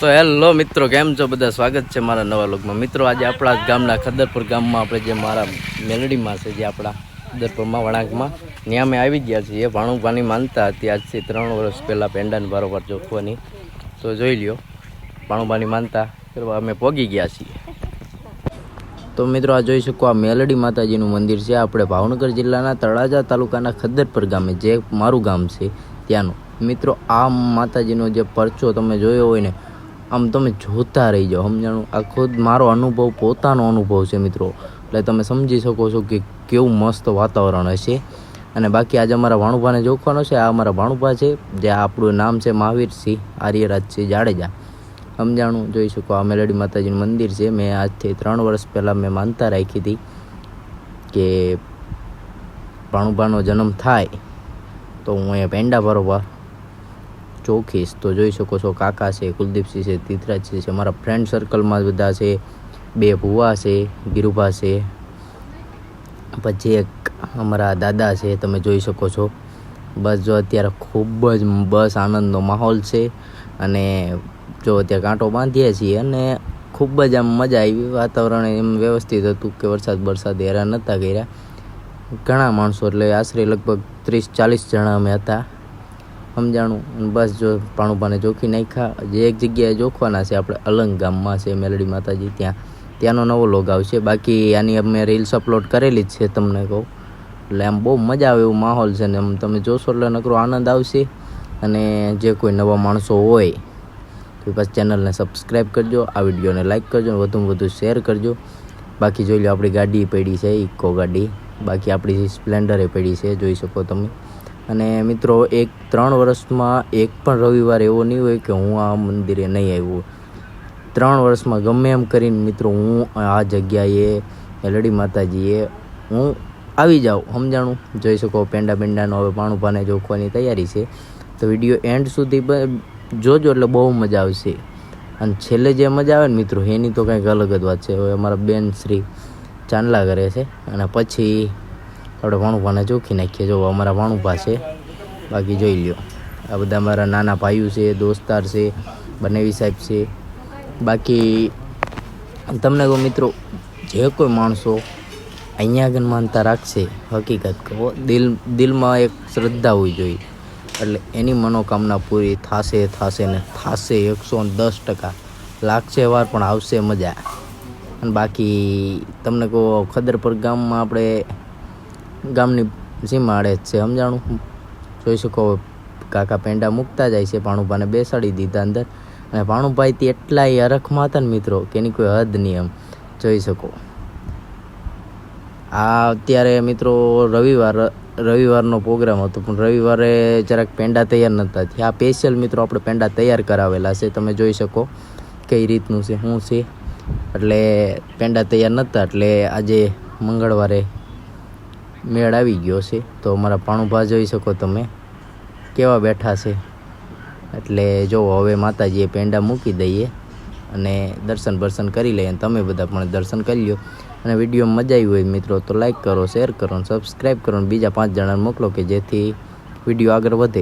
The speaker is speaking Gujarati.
તો હેલો મિત્રો, કેમ છો? બધા સ્વાગત છે મારા નવા લોકમાં મિત્રો, આજે આપણા ગામના ખદરપુર ગામમાં આપણે જે મારા મેલડીમાં છે, જે આપણા ખદરપુરમાં વળાંકમાં ત્યાં અમે આવી ગયા છીએ. ભાણુભાની માનતા હતી. આજથી ત્રણ વર્ષ પહેલાં પેંડાને બરોબર જોખવાની. તો જોઈ લ્યો ભાણુભાની માનતા કરવા અમે પોગી ગયા છીએ. તો મિત્રો, આ જોઈ શકો, આ મેલડી માતાજીનું મંદિર છે. આપણે ભાવનગર જિલ્લાના તળાજા તાલુકાના ખદ્દરપર ગામે, જે મારું ગામ છે, ત્યાંનું. મિત્રો, આ માતાજીનો જે પરચો તમે જોયો હોય ને આમ તમે જોતા રહી જાઓ સમજાણું? આ ખુદ મારો અનુભવ પોતાનો અનુભવ છે મિત્રો. એટલે તમે સમજી શકો છો કે કેવું મસ્ત વાતાવરણ હશે. અને બાકી આજે અમારા ભાણુભાને જોખવાનો છે. આ અમારા ભાણુભા છે, જે આપણું નામ છે મહાવીરસિંહ આર્યરાજસિંહ જાડેજા. સમજાણું? જોઈ શકો, આ મેલડી માતાજીનું મંદિર છે. મેં આજથી ત્રણ વર્ષ પહેલાં મેં માનતા રાખી હતી કે ભાણુભાનો જન્મ થાય તો હું અહીંયા પેંડા બરોબર ચોખીશ તો જોઈ શકો છો, કાકા છે, કુલદીપસિંહ છે તીથરાજસિંહ છે મારા ફ્રેન્ડ સર્કલમાં બધા છે. બે ભુવા છે, ગીરુભા છે. પછી એક અમારા દાદા છે, તમે જોઈ શકો છો. બસ જો અત્યારે ખૂબ જ બસ આનંદનો માહોલ છે અને જો અત્યારે કાંટો બાંધીએ છીએ અને ખૂબ જ આમ મજા આવી. વાતાવરણ એમ વ્યવસ્થિત હતું કે વરસાદ વરસાદ હેરાન નહોતા કર્યા. ઘણા માણસો એટલે આશરે લગભગ ત્રીસ ચાલીસ જણા અમે હતા. સમજાણું? બસ જો પાણુભાને જોખી નાખ્યા. જે એક જગ્યાએ જોખવાના છે, આપણે અલંગ ગામમાં છે, મેલડી માતાજી ત્યાં. ત્યાંનો નવો લોગ આવશે. બાકી આની અમે રીલ્સ અપલોડ કરેલી જ છે, તમને કહું. એટલે આમ બહુ મજા આવે એવું માહોલ છે, ને આમ તમે જોશો એટલે નકરો આનંદ આવશે. અને જે કોઈ નવા માણસો હોય, તો બસ ચેનલને સબસ્ક્રાઈબ કરજો, આ વિડીયોને લાઈક કરજો અને વધુમાં વધુ શેર કરજો. બાકી જોઈ લો આપણી ગાડી પડી છે ઇકો ગાડી. બાકી આપણી સ્પ્લેન્ડરે પડી છે, જોઈ શકો તમે. અને મિત્રો, એક ત્રણ વર્ષમાં એક પણ રવિવાર એવો નહીં હોય કે હું આ મંદિરે નહીં આવ્યો. ત્રણ વર્ષમાં ગમે એમ કરીને મિત્રો, હું આ જગ્યાએ, એલડી માતાજીએ, હું આવી જાઉં. સમજાણું? જોઈ શકો, પેંડા પેંડાનો હવે પાણું પાને જોખવાની તૈયારી છે. તો વીડિયો એન્ડ સુધી જોજો એટલે બહુ મજા આવશે. અને છેલ્લે જે મજા આવે ને મિત્રો, એની તો કંઈક અલગ જ વાત છે. હવે અમારા બેન શ્રી ચાંદલા કરે છે. અને પછી આપણે વણુભાને ચોખી નાખીએ. જો અમારા વણુભા છે, બાકી જોઈ લ્યો. આ બધા અમારા નાના ભાઈઓ છે, દોસ્તાર છે, બનેવી સાહેબ છે. બાકી તમને કહું મિત્રો, જે કોઈ માણસો અહીંયા આગળ માનતા રાખશે, હકીકત કહો દિલ, દિલમાં એક શ્રદ્ધા હોવી જોઈએ. એટલે એની મનોકામના પૂરી થશે થશે ને થશે એકસો દસ ટકા. લાગશે વાર, પણ આવશે મજા. અને બાકી, તમને કહો ખદરપર ગામમાં આપણે ગામની સીમાડે જ છે, સમજાણું? જોઈ શકો કાકા પેંડા મૂકતા જાય છે, ભાણુભાને બેસાડી દીધા અંદર. અને ભાણુભાઈથી એટલાય અરખમાં હતા ને મિત્રો, કે એની કોઈ હદ નહીં એમ. જોઈ શકો. આ અત્યારે મિત્રો રવિવાર, રવિવારનો પ્રોગ્રામ હતો, પણ રવિવારે જરાક પેંડા તૈયાર નહોતા થયા. આ સ્પેશિયલ મિત્રો આપણે પેંડા તૈયાર કરાવેલા છે, તમે જોઈ શકો કઈ રીતનું છે, શું છે. એટલે પેંડા તૈયાર નહોતા, એટલે આજે મંગળવારે મેળ આવી ગયો છે. તો અમારા પાણુભા જોઈ શકો તમે. કેવા બેઠા છે. એટલે જો હવે માતાજીએ પેંડા મૂકી દઈએ અને દર્શન બર્શન કરી લઈએ અને તમે બધા પણ દર્શન કરી લ્યો. અને વીડિયો મજા આવી હોય મિત્રો, તો લાઈક કરો શેર કરો સબસ્ક્રાઈબ કરો બીજા પાંચ જણાને મોકલો કે જેથી વીડિયો આગળ વધે.